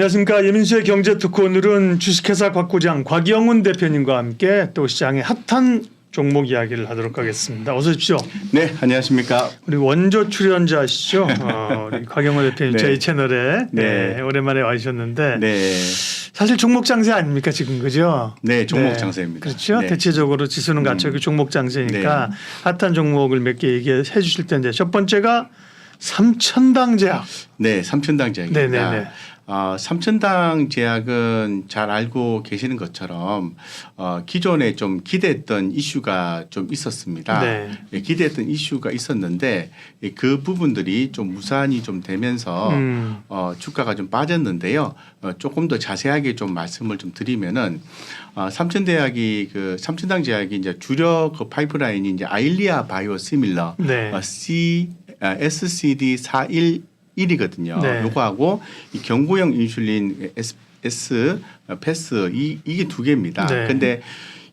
안녕하십니까 예민수의 경제특구 오늘은 주식회사 곽구장 곽영훈 대표님과 함께 또 시장의 핫한 종목 이야기를 하도록 하겠습니다. 어서 오십시오. 네, 안녕하십니까. 우리 원조 출연자시죠. 어, 우리 곽영훈 대표님 네. 저희 채널에 네, 네. 오랜만에 와주셨는데 네, 사실 종목 장세 아닙니까 지금 그죠? 네, 종목 장세입니다. 그렇죠. 네. 대체적으로 지수는 갖춰기 종목 장세니까 핫한 종목을 몇 개 얘기해 주실 텐데 첫 번째가 삼천당 제약. 네, 삼천당 제약입니다. 네네네. 어, 삼천당 제약은 잘 알고 계시는 것처럼 어, 기존에 좀 기대했던 이슈가 좀 있었습니다. 네. 예, 기대했던 이슈가 있었는데 예, 그 부분들이 좀 무산이 좀 되면서 음. 어, 주가가 좀 빠졌는데요. 어, 조금 더 자세하게 좀 말씀을 좀 드리면은 어, 삼천대학이 그 삼천당 제약이 이제 주력 그 파이프라인이 이제 아일리아 바이오 시밀러 네. 어, C 아, SCD 411이거든요. 네. 요거하고 이 경구형 인슐린 S, S 어, 패스 이 이게 두 개입니다. 네. 근데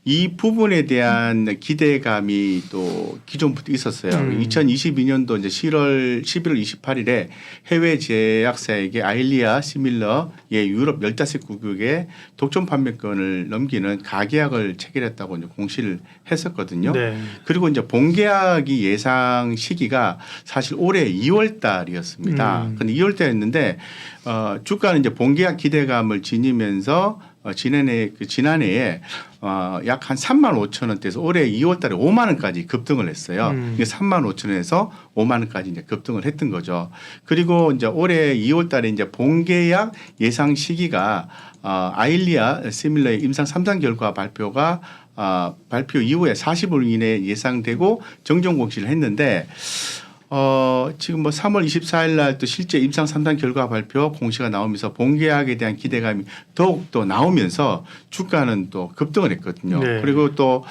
이 부분에 대한 기대감이 또 기존부터 있었어요. 음. 2022년도 이제 7월 11월 28일에 해외 제약사에게 아일리아 시밀러의 유럽 15국에 독점 판매권을 넘기는 가계약을 체결했다고 이제 공시를 했었거든요. 네. 그리고 이제 본계약이 예상 시기가 사실 올해 2월 달이었습니다. 음. 근데 2월 달이었는데 어 주가는 이제 본계약 기대감을 지니면서 어 지난해 그 지난해에 어 약 한 3만 5천 원대에서 올해 2월 달에 5만 원까지 급등을 했어요. 음. 이게 3만 5천 원에서 5만 원까지 이제 급등을 했던 거죠. 그리고 이제 올해 2월 달에 이제 본계약 예상 시기가 어 아일리아 시밀러의 임상 3상 결과 발표가 아, 발표 이후에 40일 이내에 예상되고 정정 공시를 했는데 어, 지금 뭐 3월 24일 날 또 실제 임상 3단 결과 발표 공시가 나오면서 본계약에 대한 기대감이 더욱 또 나오면서 주가는 또 급등을 했거든요. 네. 그리고 또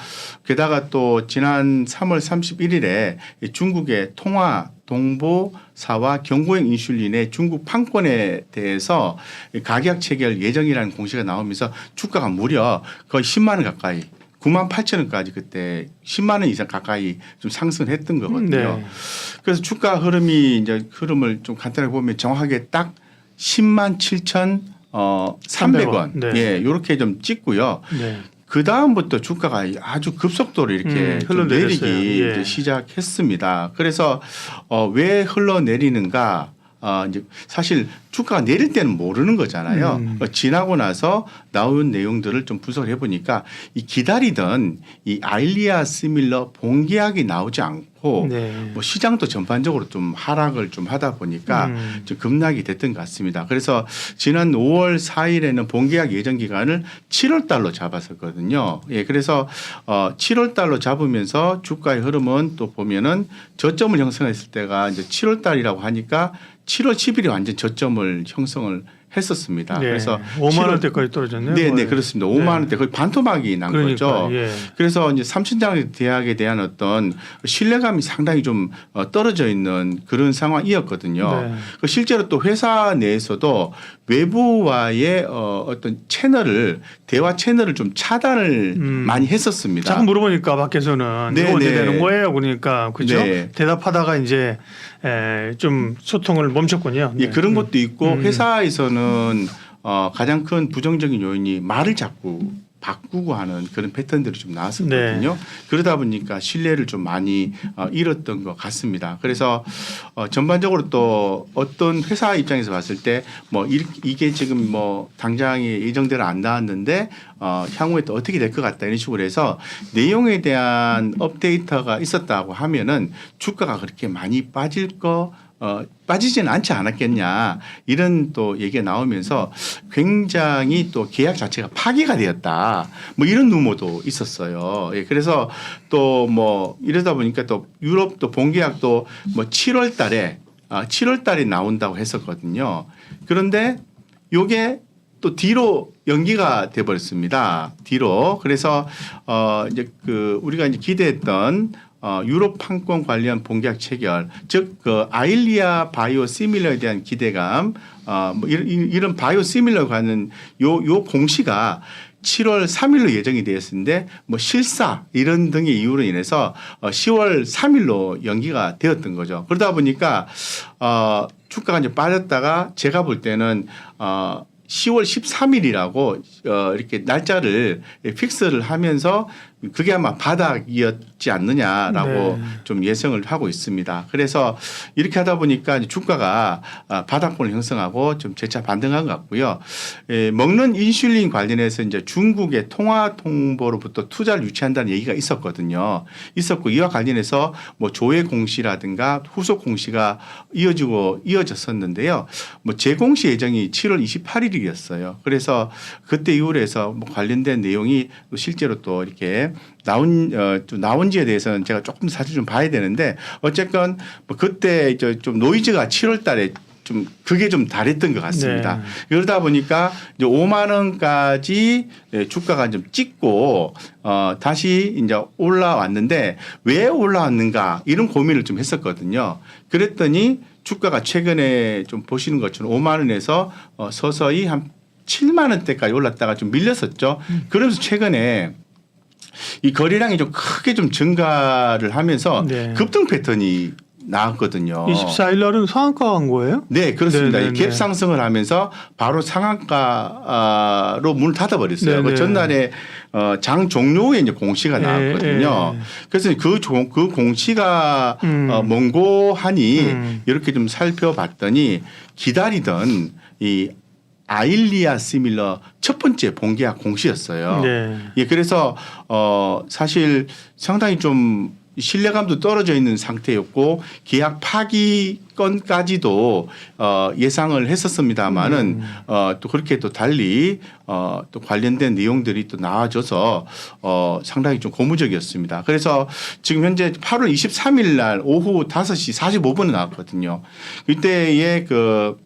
게다가 또 지난 3월 31일에 중국의 통화 동보사와 경고형 인슐린의 중국 판권에 대해서 가격 체결 예정이라는 공시가 나오면서 주가가 무려 거의 10만 원 가까이 9만 8천 원까지 그때 10만 원 이상 가까이 좀 상승했던 거거든요. 네. 그래서 주가 흐름이 이제 흐름을 좀 간단하게 보면 정확하게 딱 10만 7천 어 300원. 네. 예, 요렇게 좀 찍고요. 네. 그 다음부터 주가가 아주 급속도로 이렇게 음. 내리기 예. 시작했습니다. 그래서 어, 왜 흘러내리는가? 어, 이제 사실 주가가 내릴 때는 모르는 거잖아요. 음. 어, 지나고 나서 나온 내용들을 좀 분석을 해보니까 이 기다리던 이 아일리아 시밀러 본계약이 나오지 않고 네. 뭐 시장도 전반적으로 좀 하락을 좀 하다 보니까 음. 좀 급락이 됐던 것 같습니다. 그래서 지난 5월 4일에는 본계약 예정 기간을 7월 달로 잡았었거든요. 예, 그래서 어 7월 달로 잡으면서 주가의 흐름은 또 보면은 저점을 형성했을 때가 이제 7월 달이라고 하니까 7월 10일이 완전 저점을 형성을 했었습니다. 네. 그래서 5만 7월 원대까지 떨어졌네요. 네, 네. 그렇습니다. 5만 네. 원대 거의 반토막이 난 그러니까 거죠. 예. 그래서 이제 삼천장 대학에 대한 어떤 신뢰감이 상당히 좀 어, 떨어져 있는 그런 상황이었거든요. 네. 그 실제로 또 회사 내에서도 외부와의 어, 어떤 채널을 대화 채널을 좀 차단을 음. 많이 했었습니다. 자꾸 물어보니까 밖에서는 네, 언제 네. 되는 거예요? 그러니까 그죠? 네. 대답하다가 이제 에, 좀 소통을 멈췄군요. 예, 그런 것도 있고 음. 회사에서는 어, 가장 큰 부정적인 요인이 말을 자꾸 바꾸고 하는 그런 패턴들이 좀 나왔었거든요. 네. 그러다 보니까 신뢰를 좀 많이 어, 잃었던 것 같습니다. 그래서 어, 전반적으로 또 어떤 회사 입장에서 봤을 때 뭐 이게 지금 뭐 당장에 예정대로 안 나왔는데 어, 향후에 또 어떻게 될 것 같다 이런 식으로 해서 내용에 대한 업데이터가 있었다고 하면은 주가가 그렇게 많이 빠질 거 어, 빠지지는 않지 않았겠냐 이런 또 얘기가 나오면서 굉장히 또 계약 자체가 파기가 되었다 뭐 이런 루머도 있었어요. 예, 그래서 또 뭐 이러다 보니까 또 유럽 또 본계약도 뭐 7월 달에 아, 7월 달에 나온다고 했었거든요. 그런데 요게 또 뒤로 연기가 돼 버렸습니다. 뒤로. 그래서 어 이제 그 우리가 이제 기대했던 어 유럽 판권 관련 본계약 체결, 즉 그 아일리아 바이오 시밀러에 대한 기대감, 어 뭐 이런, 이런 바이오 시밀러 관한 요 요 공시가 7월 3일로 예정이 되었는데 뭐 실사 이런 등의 이유로 인해서 어 10월 3일로 연기가 되었던 거죠. 그러다 보니까 어 주가가 이제 빠졌다가 제가 볼 때는 어 10월 13일이라고 어, 이렇게 날짜를 픽스를 하면서 그게 아마 바닥이었지 않느냐라고 네. 좀 예상을 하고 있습니다. 그래서 이렇게 하다 보니까 주가가 아, 바닥권을 형성하고 좀 재차 반등한 것 같고요. 에, 먹는 인슐린 관련해서 이제 중국의 통화 통보로부터 투자를 유치한다는 얘기가 있었거든요. 있었고 이와 관련해서 뭐 조회 공시라든가 후속 공시가 이어지고 이어졌었는데요. 뭐 재공시 예정이 7월 28일이었어요. 그래서 그때 이후로 해서 뭐 관련된 내용이 또 실제로 또 이렇게 나온 어, 좀 나온지에 대해서는 제가 조금 사실 좀 봐야 되는데 어쨌건 뭐 그때 이제 좀 노이즈가 7월달에 좀 그게 좀 다랬던 것 같습니다. 네. 그러다 보니까 이제 5만 원까지 예, 주가가 좀 찍고 어 다시 이제 올라왔는데 왜 올라왔는가 이런 고민을 좀 했었거든요. 그랬더니 주가가 최근에 좀 보시는 것처럼 5만 원에서 어 서서히 한 7만 원대까지 올랐다가 좀 밀렸었죠. 그러면서 최근에 이 거래량이 좀 크게 좀 증가를 하면서 네. 급등 패턴이 나왔거든요. 24일 날은 상한가 간 거예요? 네, 그렇습니다. 네네네. 이갭 상승을 하면서 바로 상한가로 문을 닫아버렸어요. 그 전날에 어, 장 종료 후에 이제 공시가 예, 나왔거든요. 예. 그래서 그, 종, 그 공시가 음. 어, 먼고하니 음. 이렇게 좀 살펴봤더니 기다리던 이 아일리아 시밀러 첫 번째 본계약 공시였어요. 네. 예, 그래서 어 사실 상당히 좀 신뢰감도 떨어져 있는 상태였고 계약 파기 건까지도 어 예상을 했었습니다마는 음. 어 또 그렇게 또 달리 어 또 관련된 내용들이 또 나와줘서 어 상당히 좀 고무적이었습니다. 그래서 지금 현재 8월 23일 날 오후 5시 45분에 나왔거든요. 이때의 그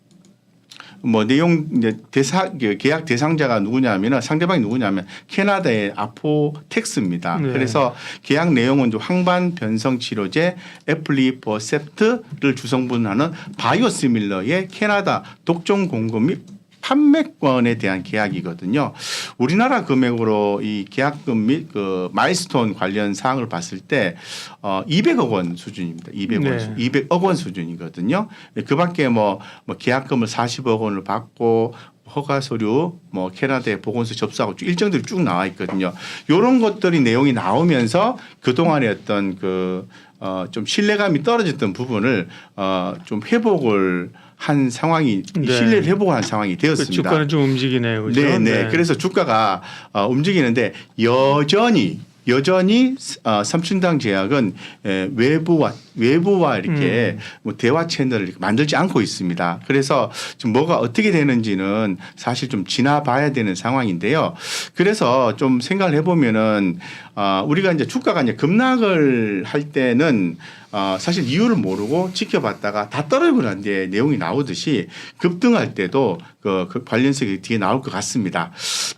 뭐 내용 이제 대사 그 계약 대상자가 누구냐면은 상대방이 누구냐면 캐나다의 아포텍스입니다. 네. 그래서 계약 내용은 좀 항반 변성 치료제 에플리버셉트를 주성분하는 바이오시밀러의 캐나다 독점 공급 및 판매권에 대한 계약이거든요. 우리나라 금액으로 이 계약금 및 그 마일스톤 관련 사항을 봤을 때 어, 200억 원 수준입니다. 200억 원, 네. 수- 200억 원 수준이거든요. 그밖에 뭐, 뭐 계약금을 40억 원을 받고 허가 서류, 뭐 캐나다에 보건소 접수하고 쭉 일정들이 쭉 나와 있거든요. 이런 것들이 내용이 나오면서 그 동안의 어떤 그 어, 좀 신뢰감이 떨어졌던 부분을 어, 좀 회복을 한 상황이 네. 신뢰를 회복한 상황이 그 되었습니다. 주가는 좀 움직이네요. 그죠? 네, 네. 그래서 주가가 어, 움직이는데 여전히 여전히 어, 삼춘당 제약은 에, 외부와 외부와 이렇게 음. 뭐 대화 채널을 만들지 않고 있습니다. 그래서 지금 뭐가 어떻게 되는지는 사실 좀 지나봐야 되는 상황인데요. 그래서 좀 생각을 해보면은 어, 우리가 이제 주가가 이제 급락을 할 때는 어, 사실 이유를 모르고 지켜봤다가 다 떨어지고 난 뒤에 내용이 나오듯이 급등할 때도 그, 그 관련성이 뒤에 나올 것 같습니다.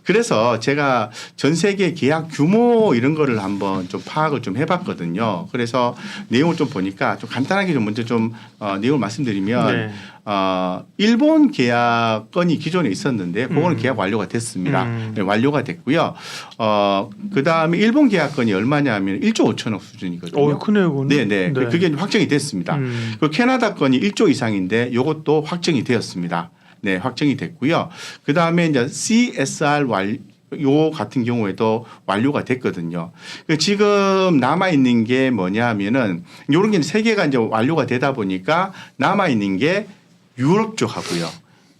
그래서 제가 전 세계 계약 규모 이런 거를 한번 좀 파악을 좀 해봤거든요. 그래서 내용을 좀 보니까 좀 간단하게 좀 먼저 좀 어, 내용을 말씀드리면 네. 어, 일본 계약 건이 기존에 있었는데 그거는 음. 계약 완료가 됐습니다. 음. 네, 완료가 됐고요. 어, 그 다음에 일본 계약 건이 얼마냐면 1조 5천억 수준이거든요. 어, 크네요. 그거는. 네, 네. 그게 확정이 됐습니다. 음. 그 캐나다 건이 1조 이상인데 이것도 확정이 되었습니다. 네, 확정이 됐고요. 그 다음에 이제 CSR 완, 요 같은 경우에도 완료가 됐거든요. 그 지금 남아 있는 게 뭐냐면은 요런 게 세 개가 이제 완료가 되다 보니까 남아 있는 게 유럽 쪽하고요.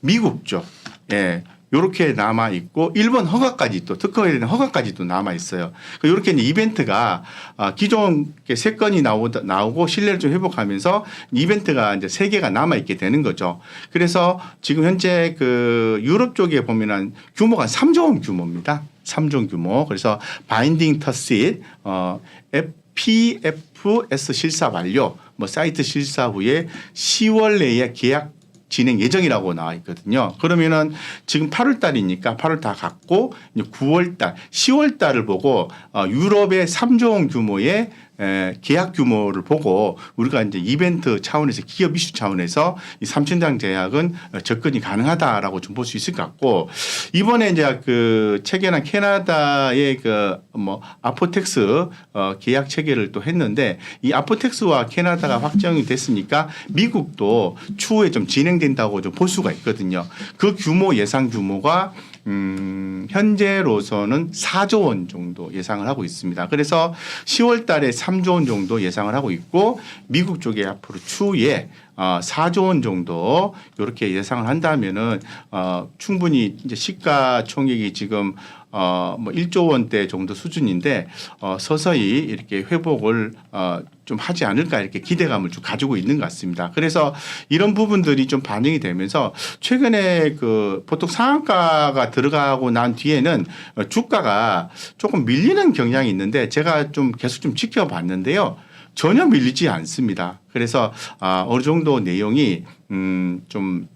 미국 쪽. 예. 요렇게 남아 있고 일본 허가까지 또 특허에 대한 허가까지 또 남아 있어요. 이렇게 이제 이벤트가 아, 기존 세 건이 나오다 나오고 신뢰를 좀 회복하면서 이벤트가 이제 세 개가 남아 있게 되는 거죠. 그래서 지금 현재 그 유럽 쪽에 보면은 규모가 3조 원 규모입니다. 3조 원 규모. 그래서 바인딩 터시트 어 PFS 실사 완료 뭐 사이트 실사 후에 10월 내에 계약 진행 예정이라고 나와 있거든요. 그러면은 지금 8월 달이니까 8월 다 갔고 이제 9월 달, 10월 달을 보고 어, 유럽의 3조 원 규모의 에, 계약 규모를 보고 우리가 이제 이벤트 차원에서 기업 이슈 차원에서 이 삼천장 제약은 어, 접근이 가능하다라고 좀 볼 수 있을 것 같고 이번에 이제 그 체결한 캐나다의 그 뭐 아포텍스 어, 계약 체결을 또 했는데 이 아포텍스와 캐나다가 확정이 됐으니까 미국도 추후에 좀 진행된다고 좀 볼 수가 있거든요. 그 규모 예상 규모가 음, 현재로서는 4조 원 정도 예상을 하고 있습니다. 그래서 10월 달에 3조 원 정도 예상을 하고 있고 미국 쪽에 앞으로 추후에 어, 4조 원 정도 이렇게 예상을 한다면은 어, 충분히 이제 시가총액이 지금 어, 뭐 1조 원대 정도 수준인데 어, 서서히 이렇게 회복을 어, 좀 하지 않을까 이렇게 기대감을 좀 가지고 있는 것 같습니다. 그래서 이런 부분들이 좀 반영이 되면서 최근에 그 보통 상한가가 들어가고 난 뒤에는 어, 주가가 조금 밀리는 경향이 있는데 제가 좀 계속 좀 지켜봤는데요. 전혀 밀리지 않습니다. 그래서 아, 어느 정도 내용이 음, 좀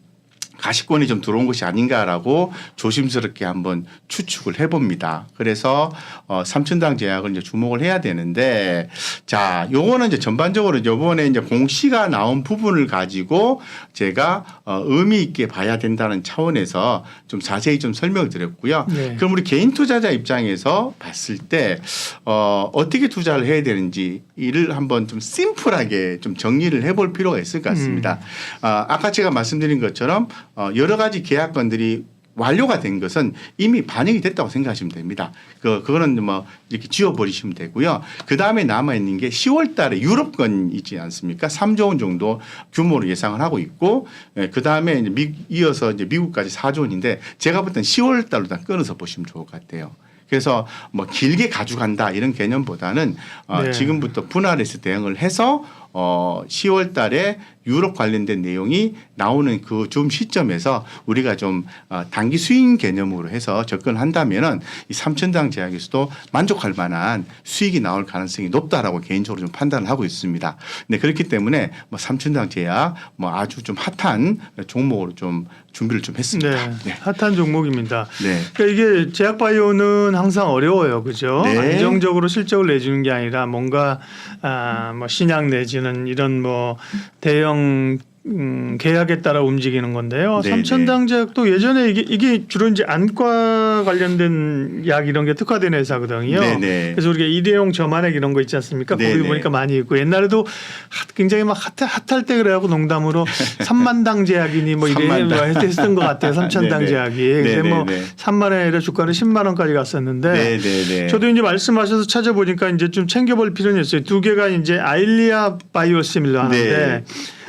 가시권이 좀 들어온 것이 아닌가라고 조심스럽게 한번 추측을 해봅니다. 그래서 어, 삼천당 제약을 이제 주목을 해야 되는데 자, 요거는 이제 전반적으로 요번에 이제 공시가 나온 부분을 가지고 제가 어, 의미 있게 봐야 된다는 차원에서 좀 자세히 좀 설명을 드렸고요. 네. 그럼 우리 개인 투자자 입장에서 봤을 때 어, 어떻게 투자를 해야 되는지 이를 한번 좀 심플하게 좀 정리를 해볼 필요가 있을 것 같습니다. 아, 아까 제가 말씀드린 것처럼 어, 여러 가지 계약건들이 완료가 된 것은 이미 반영이 됐다고 생각하시면 됩니다. 그 그거는 뭐 이렇게 지워버리시면 되고요. 그 다음에 남아 있는 게 10월 달에 유럽건 있지 않습니까? 3조 원 정도 규모로 예상을 하고 있고, 그 다음에 이어서 이제 미국까지 4조 원인데 제가 볼 땐 10월 달로 다 끊어서 보시면 좋을 것 같아요. 그래서 뭐 길게 가져간다 이런 개념보다는 어, 네. 지금부터 분할해서 대응을 해서 어 10월 달에 유럽 관련된 내용이 나오는 그 좀 시점에서 우리가 좀 어, 단기 수익 개념으로 해서 접근한다면은 이 삼천당 제약에서도 만족할 만한 수익이 나올 가능성이 높다라고 개인적으로 좀 판단을 하고 있습니다. 네 그렇기 때문에 뭐 삼천당 제약 뭐 아주 좀 핫한 종목으로 좀 준비를 좀 했습니다. 네, 네. 핫한 종목입니다. 네. 그러니까 이게 제약 바이오는 항상 어려워요, 그죠? 네. 안정적으로 실적을 내주는 게 아니라 뭔가 아, 뭐 신약 내지는 이런 뭐 대형 음, 계약에 따라 움직이는 건데요. 네, 삼천당 제약도 예전에 이게, 이게 주로 이제 안과 관련된 약 이런 게 특화된 회사거든요. 네, 네. 그래서 우리가 일회용 점안액 이런 거 있지 않습니까? 네, 거기 네. 보니까 많이 있고 옛날에도 핫- 굉장히 막 핫, 핫할 때 그래갖고 농담으로 삼만당 제약이니 뭐 이래 삼만당. 했던 것 같아요. 삼천당 네, 네. 제약이. 네, 근데 네, 뭐 네. 3만 원이 아니라 주가는 10만 원까지 갔었는데 네, 네, 네. 저도 이제 말씀하셔서 찾아보니까 이제 좀 챙겨볼 필요는 있어요. 두 개가 이제 아일리아 바이오시밀러 하는데 네.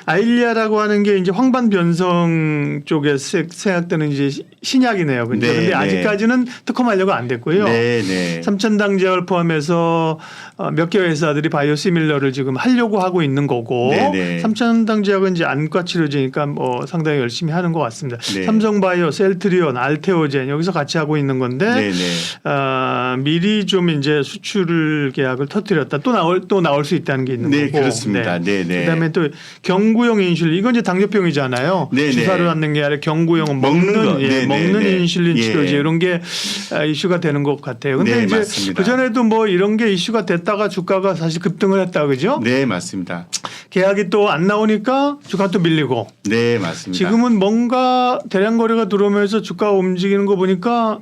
아일리아라고 하는 게 이제 황반 변성 쪽에 세- 생각되는 이제 시- 신약이네요. 근데, 네, 근데 네. 아직까지는 특허 완료가 안 됐고요. 네, 네. 삼천당 제약을 포함해서 어, 몇개 회사들이 바이오 시밀러를 지금 하려고 하고 있는 거고 네네. 삼천당 제약은 이제 안과 치료제니까 뭐 상당히 열심히 하는 것 같습니다. 네. 삼성바이오, 셀트리온, 알테오젠 여기서 같이 하고 있는 건데 네, 네. 아, 미리 좀 이제 수출 계약을 터뜨렸다. 또 나올 또 나올 수 있다는 게 있는 네, 거고. 그렇습니다. 네, 네. 그다음에 또 경 구용 인슐린 이건 이제 당뇨병이잖아요. 네, 네. 주사로 맞는 게 아니라 경구용은 먹는 먹는 거. 예, 네, 네, 먹는 네. 인슐린 예. 치료제 이런 게 아, 이슈가 되는 것 같아요. 근데 네, 이제 맞습니다. 그 전에도 뭐 이런 게 이슈가 됐다가 주가가 사실 급등을 했다 그죠? 네, 맞습니다. 계약이 또 안 나오니까 주가 또 밀리고 네, 맞습니다. 지금은 뭔가 대량 거래가 들어오면서 주가가 움직이는 거 보니까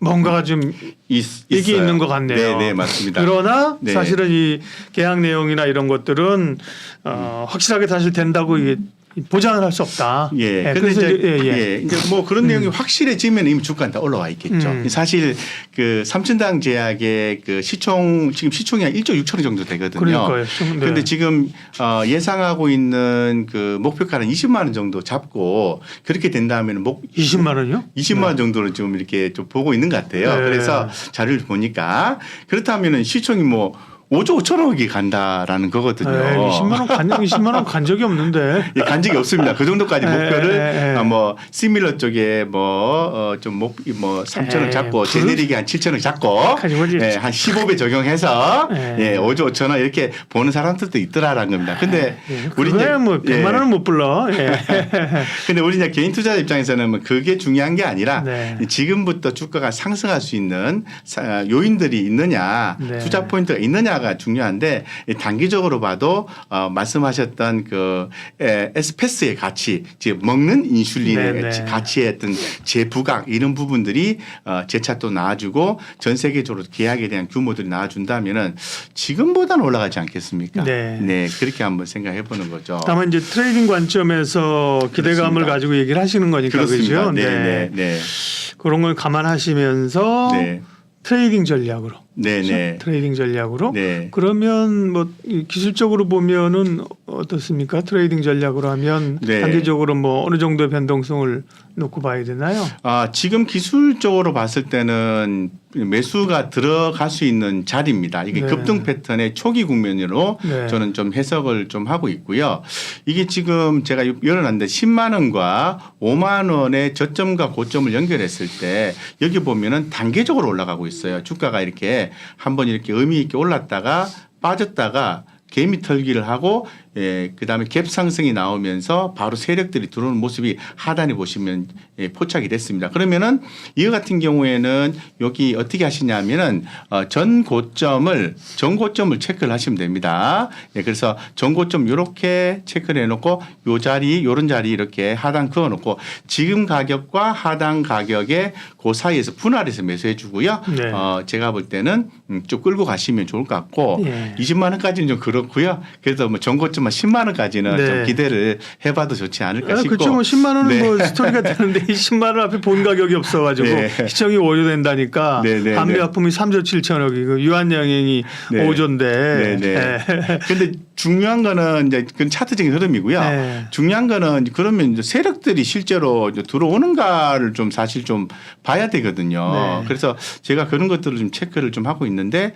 뭔가가 좀 있, 얘기 있어요. 있는 것 같네요. 네, 네, 맞습니다. 그러나 네. 사실은 이 계약 내용이나 이런 것들은 어, 확실하게 사실 된다고 이게 보장을 할 수 없다. 예. 근데 그래서 이제, 이제- 예, 예. 예, 이제 뭐 그런 내용이 확실해지면 이미 주가는 다 올라와 있겠죠. 음. 사실 그 삼천당 제약의 그 시총 지금 시총이 한 1조 6천억 정도 되거든요. 그러니까요. 좀, 네. 그런데 지금 어, 예상하고 있는 그 목표가는 20만 원 정도 잡고 그렇게 된다면 목 20만 원요? 20만 원 정도는 지금 이렇게 좀 보고 있는 것 같아요. 네. 그래서 자료를 보니까 그렇다면은 시총이 뭐 5조 5천억이 간다라는 거거든요. 에 20만 원 간, 20만 원 간 적이 없는데. 예, 간 적이 없습니다. 그 정도까지 에, 목표를 에, 에. 어, 뭐 시밀러 쪽에 뭐좀목뭐 3천억 에이, 잡고 불- 제네릭이 한 7천억 잡고 예, 한 15배 적용해서 에. 예, 5조 5천억 이렇게 보는 사람들도 있더라라는 겁니다. 근데 예, 우리 이제- 뭐 100만 예. 원은 못 불러. 예. 근데 우리 이제 개인 투자 입장에서는 뭐 그게 중요한 게 아니라 네. 지금부터 주가가 상승할 수 있는 사- 요인들이 있느냐 네. 투자 포인트가 있느냐가 하나가 중요한데 이 단기적으로 봐도 어, 말씀하셨던 그 에, 에스페스의 가치, 즉 먹는 인슐린의 네네. 가치, 가치의 어떤 재부각 이런 부분들이 어, 재차 또 나아주고 전 세계적으로 계약에 대한 규모들이 나아준다면은 지금보다는 올라가지 않겠습니까? 네. 그렇게 한번 생각해 보는 거죠. 다만 이제 트레이딩 관점에서 기대감을 그렇습니다. 가지고 얘기를 하시는 거니까. 그죠? 네, 네, 네, 그런 걸 감안하시면서 네, 트레이딩 전략으로 네, 그렇죠? 네, 트레이딩 전략으로 네. 그러면 뭐이 기술적으로 보면은 어떻습니까? 트레이딩 전략으로 하면 네. 단기적으로 뭐 어느 정도의 변동성을 놓고 봐야 되나요? 아, 지금 기술적으로 봤을 때는 매수가 들어갈 수 있는 자리입니다. 이게 네. 급등 패턴의 초기 국면으로 네. 저는 좀 해석을 좀 하고 있고요. 이게 지금 제가 열어놨는데 10만 원과 5만 원의 저점과 고점을 연결했을 때 여기 보면은 단계적으로 올라가고 있어요. 주가가 이렇게 한번 이렇게 의미 있게 올랐다가 빠졌다가 개미 털기를 하고 예, 그다음에 갭 상승이 나오면서 바로 세력들이 들어오는 모습이 하단에 보시면 예, 포착이 됐습니다. 그러면은 이거 같은 경우에는 여기 어떻게 하시냐면은 어, 전 고점을 전 고점을 체크를 하시면 됩니다. 예, 그래서 전 고점 이렇게 체크를 해놓고 요 자리 요런 자리 이렇게 하단 그어놓고 지금 가격과 하단 가격의 그 사이에서 분할해서 매수해 주고요. 네. 어, 제가 볼 때는 음, 좀 끌고 가시면 좋을 것 같고 예. 20만 원까지는 좀 그렇고요. 그래서 뭐 전 고점 만 10만 원까지는 네. 좀 기대를 해봐도 좋지 않을까 아, 싶고. 그렇죠. 뭐 10만 원은 네. 뭐 스토리가 되는데 이 10만 원 앞에 본 가격이 없어가지고 네. 시청이 5조 된다니까 네, 네, 반미 네. 화품이 3조 7천억이 그 유한 양행이 네. 5조인데 네, 네. 근데 중요한 거는 이제 그건 차트적인 흐름이고요. 네. 중요한 거는 그러면 이제 세력들이 실제로 이제 들어오는가를 좀 사실 좀 봐야 되거든요. 네. 그래서 제가 그런 것들을 좀 체크를 좀 하고 있는데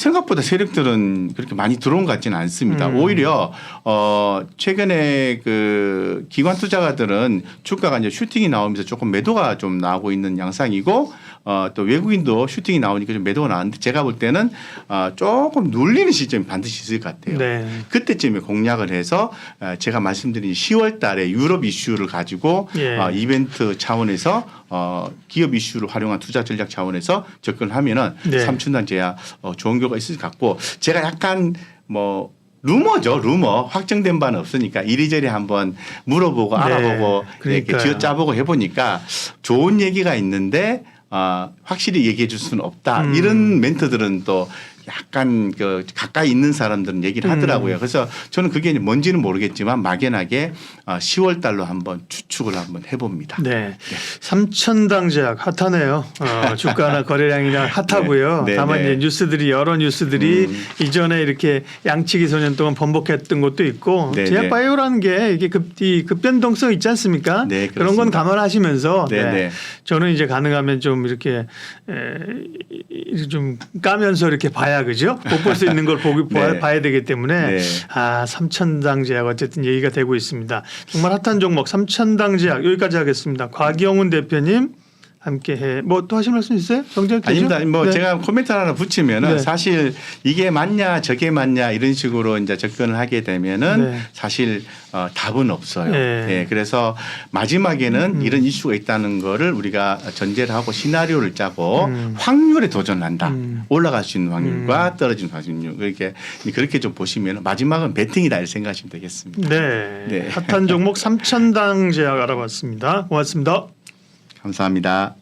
생각보다 세력들은 그렇게 많이 들어온 것 같지는 않습니다. 음. 오히려 어 최근에 그 기관 투자가들은 주가가 이제 슈팅이 나오면서 조금 매도가 좀 나오고 있는 양상이고 어 또 외국인도 슈팅이 나오니까 좀 매도가 나왔는데 제가 볼 때는 어 조금 눌리는 시점이 반드시 있을 것 같아요. 네. 그때쯤에 공략을 해서 어, 제가 말씀드린 10월 달에 유럽 이슈를 가지고 예. 어, 이벤트 차원에서 어, 기업 이슈를 활용한 투자 전략 차원에서 접근을 하면은 네. 삼춘단 제야 어, 좋은 결과가 있을 것 같고 제가 약간 뭐 루머죠 루머 확정된 바는 없으니까 이리저리 한번 물어보고 네. 알아보고 이렇게 그러니까요. 쥐어짜보고 해보니까 좋은 얘기가 있는데 아 확실히 얘기해 줄 수는 없다 음. 이런 멘트들은 또 약간 그 가까이 있는 사람들은 얘기를 음. 하더라고요. 그래서 저는 그게 뭔지는 모르겠지만 막연하게 10월 달로 한번 추측을 한번 해봅니다. 네. 삼천당 제약 핫하네요. 어, 주가나 거래량이나 핫하고요. 네, 네, 다만 네. 이제 뉴스들이 여러 뉴스들이 음. 이전에 이렇게 양치기 소년 동안 번복했던 것도 있고 네, 제약 네. 바이오라는 게 이게 급, 이 급변동성 있지 않습니까? 네, 그런 건. 감안하시면서 네, 네. 네. 저는 이제 가능하면 좀 이렇게 에, 이- 좀 까면서 이렇게 봐야 그죠? 못 볼 수 있는 걸 보기 네. 봐야 되기 때문에 네. 아 삼천당 제약 어쨌든 얘기가 되고 있습니다. 정말 핫한 종목 삼천당 제약 여기까지 하겠습니다. 곽영훈 대표님 함께 해 뭐 또 하실 말씀 있어요? 정재 아닙니다. 뭐 네. 제가 코멘트 하나 붙이면은 네. 사실 이게 맞냐 저게 맞냐 이런 식으로 이제 접근을 하게 되면은 네. 사실 어, 답은 없어요. 네. 예, 그래서 마지막에는 음. 이런 이슈가 있다는 거를 우리가 전제를 하고 시나리오를 짜고 음. 확률에 도전한다. 음. 올라갈 수 있는 확률과 떨어지는 확률 그렇게 그렇게 좀 보시면 마지막은 배팅이다 이렇게 생각하시면 되겠습니다. 네. 네. 핫한 종목 삼천당 제약 알아봤습니다. 고맙습니다. 감사합니다.